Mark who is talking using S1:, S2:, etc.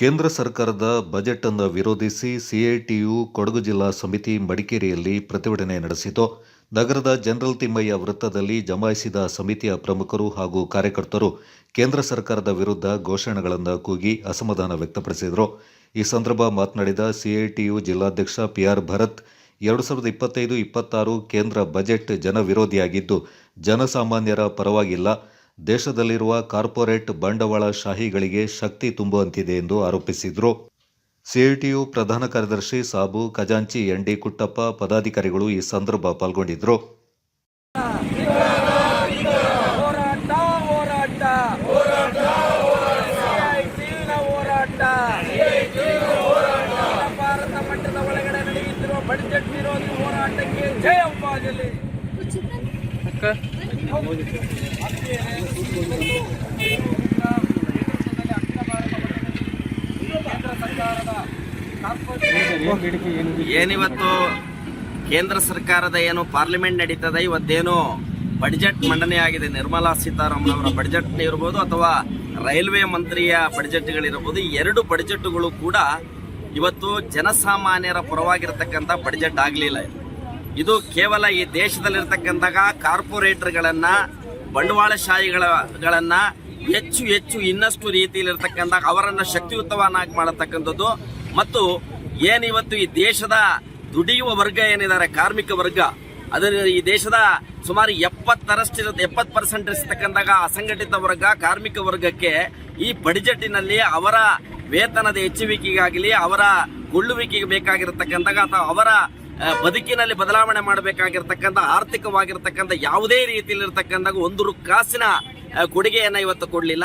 S1: ಕೇಂದ್ರ ಸರ್ಕಾರದ ಬಜೆಟ್ ಅನ್ನು ವಿರೋಧಿಸಿ ಸಿಐಟಿಯು ಕೊಡಗು ಜಿಲ್ಲಾ ಸಮಿತಿ ಮಡಿಕೇರಿಯಲ್ಲಿ ಪ್ರತಿಭಟನೆ ನಡೆಸಿತು. ನಗರದ ಜನರಲ್ ತಿಮ್ಮಯ್ಯ ವೃತ್ತದಲ್ಲಿ ಜಮಾಯಿಸಿದ ಸಮಿತಿಯ ಪ್ರಮುಖರು ಹಾಗೂ ಕಾರ್ಯಕರ್ತರು ಕೇಂದ್ರ ಸರ್ಕಾರದ ವಿರುದ್ಧ ಘೋಷಣೆಗಳನ್ನು ಕೂಗಿ ಅಸಮಾಧಾನ ವ್ಯಕ್ತಪಡಿಸಿದರು. ಈ ಸಂದರ್ಭ ಮಾತನಾಡಿದ ಸಿಐಟಿಯು ಜಿಲ್ಲಾಧ್ಯಕ್ಷ ಪಿಆರ್ ಭರತ್, ಎರಡು ಸಾವಿರದ ಇಪ್ಪತ್ತೈದು, ಇಪ್ಪತ್ತಾರು ಕೇಂದ್ರ ಬಜೆಟ್ ಜನವಿರೋಧಿಯಾಗಿದ್ದು, ಜನಸಾಮಾನ್ಯರ ಪರವಾಗಿಲ್ಲ. ದೇಶದಲ್ಲಿರುವ ಕಾರ್ಪೊರೇಟ್ ಬಂಡವಾಳಶಾಹಿಗಳಿಗೆ ಶಕ್ತಿ ತುಂಬುವಂತಿದೆ ಎಂದು ಆರೋಪಿಸಿದರು. ಸಿಐಟಿಯು ಪ್ರಧಾನ ಕಾರ್ಯದರ್ಶಿ ಸಾಬು ಖಜಾಂಚಿ ಎನ್ ಡಿ ಕುಟ್ಟಪ್ಪ ಪದಾಧಿಕಾರಿಗಳು ಈ ಸಂದರ್ಭ ಪಾಲ್ಗೊಂಡಿದ್ದರು
S2: ಭಾರತ ಮಟ್ಟದ ಒಳಗಡೆ ನಡೆಯುತ್ತಿರುವ ಬಡ್ಜೆಟ್ ವಿರೋಧಿ ಹೋರಾಟಕ್ಕೆ ಜಯವಾಗಲಿ ಸರ್ಕಾರದ
S3: ಏನಿವತ್ತು ಕೇಂದ್ರ ಸರ್ಕಾರದ ಏನು ಪಾರ್ಲಿಮೆಂಟ್ ನಡೀತದೆ, ಇವತ್ತೇನು ಬಡ್ಜೆಟ್ ಮಂಡನೆ ಆಗಿದೆ, ನಿರ್ಮಲಾ ಸೀತಾರಾಮನ್ ಅವರ ಬಡ್ಜೆಟ್ ಇರ್ಬೋದು ಅಥವಾ ರೈಲ್ವೆ ಮಂತ್ರಿಯ ಬಡ್ಜೆಟ್ಗಳಿರ್ಬೋದು ಎರಡು ಬಡ್ಜೆಟ್ಗಳು ಕೂಡ ಇವತ್ತು ಜನಸಾಮಾನ್ಯರ ಪರವಾಗಿರ್ತಕ್ಕಂಥ ಬಡ್ಜೆಟ್ ಆಗಲಿಲ್ಲ ಇದು. ಕೇವಲ ಈ ದೇಶದಲ್ಲಿರ್ತಕ್ಕಂತಹ ಕಾರ್ಪೊರೇಟರ್ಗಳನ್ನ ಬಂಡವಾಳಶಾಹಿಗಳನ್ನ ಹೆಚ್ಚು ಹೆಚ್ಚು ಇನ್ನಷ್ಟು ರೀತಿಯಲ್ಲಿರ್ತಕ್ಕಂಥ ಅವರನ್ನ ಶಕ್ತಿಯುತವನ್ನಾಗಿ ಮಾಡತಕ್ಕಂಥದ್ದು. ಮತ್ತು ಏನಿವತ್ತು ಈ ದೇಶದ ದುಡಿಯುವ ವರ್ಗ ಏನಿದ್ದಾರೆ, ಕಾರ್ಮಿಕ ವರ್ಗ, ಅದರ ಈ ದೇಶದ ಸುಮಾರು ಎಪ್ಪತ್ತರಷ್ಟು ಎಪ್ಪತ್ತು ಪರ್ಸೆಂಟ್ ಇರ್ತಕ್ಕಂತಹ ಅಸಂಘಟಿತ ವರ್ಗ, ಕಾರ್ಮಿಕ ವರ್ಗಕ್ಕೆ ಈ ಬಡ್ಜೆಟಿನಲ್ಲಿ ಅವರ ವೇತನದ ಹೆಚ್ಚುವಿಕೆಗಾಗಲಿ, ಅವರ ಕೊಳ್ಳುವಿಕೆಗೆ ಬೇಕಾಗಿರತಕ್ಕಂಥ ಅಥವಾ ಅವರ ಬದುಕಿನಲ್ಲಿ ಬದಲಾವಣೆ ಮಾಡಬೇಕಾಗಿರ್ತಕ್ಕಂಥ ಆರ್ಥಿಕವಾಗಿರ್ತಕ್ಕಂಥ ಯಾವುದೇ ರೀತಿಯಲ್ಲಿರ್ತಕ್ಕಂಥ ಒಂದು ಕಾಸಿನ ಕೊಡುಗೆಯನ್ನ ಇವತ್ತು ಕೊಡಲಿಲ್ಲ.